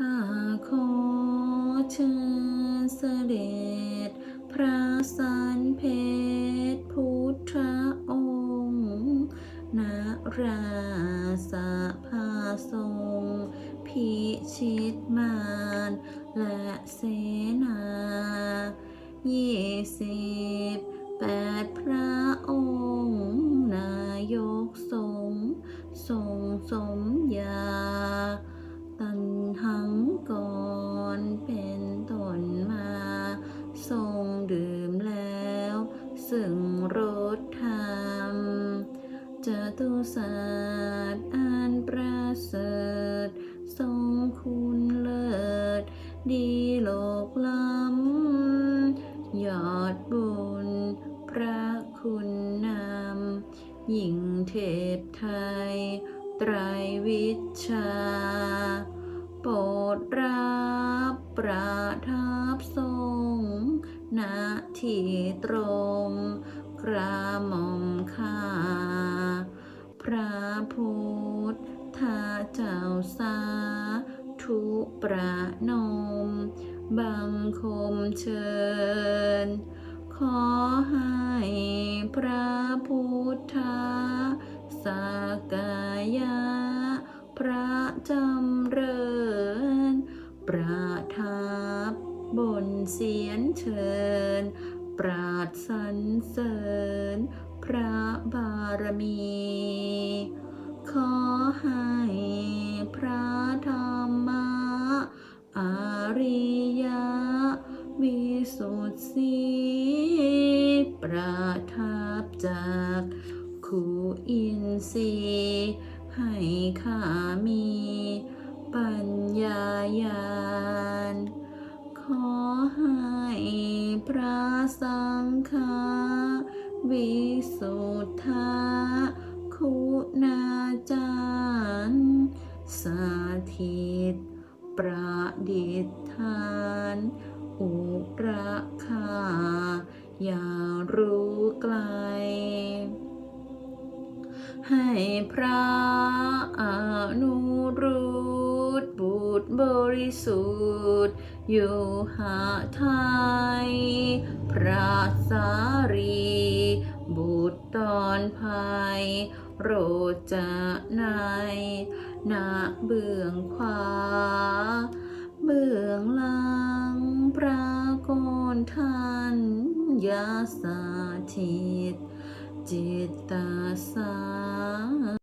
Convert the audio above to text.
ข้าขอเชิญเสด็จ พระสันเพชรพุทธองค์นาราสะพาทรงพิชิตมารและเสนายี่สิบแปดพระองค์ นายกสงทรงสมยา จตุศาสตร์อันประเสริฐทรงคุณเลิศ ดีโลกล้ำยอดบุญ พระคุณนำยิ่งเทพไทย ไตรวิชา โปรดรับประทับทรง ณที่ตรงกระหม่อมข้าพระพุทธเจ้าสาทุประนม บังคมเชิญ ขอให้พระพุทธสากายะ พระจำเริญประทับบน เสียนเชิญ ปราดสรรเสริญ พระบารมี ขอให้พระธรรมะอริยะวิสุทธิประทับจากคูอินทรีย์ให้ข้ามี ปัญญาญาณ พระสังฆาวิสุทธาคุณาจารย์สาธิต ประดิษฐาน อุราคาอย่ารู้ไกล ให้พระอนุรุตบุตรบริสุทธิ์อยู่หาไทย ภัย โรจะในหน้าเบื้องขวา เบื้องหลังพระโกนท่านยาสาธิต จิตตาสา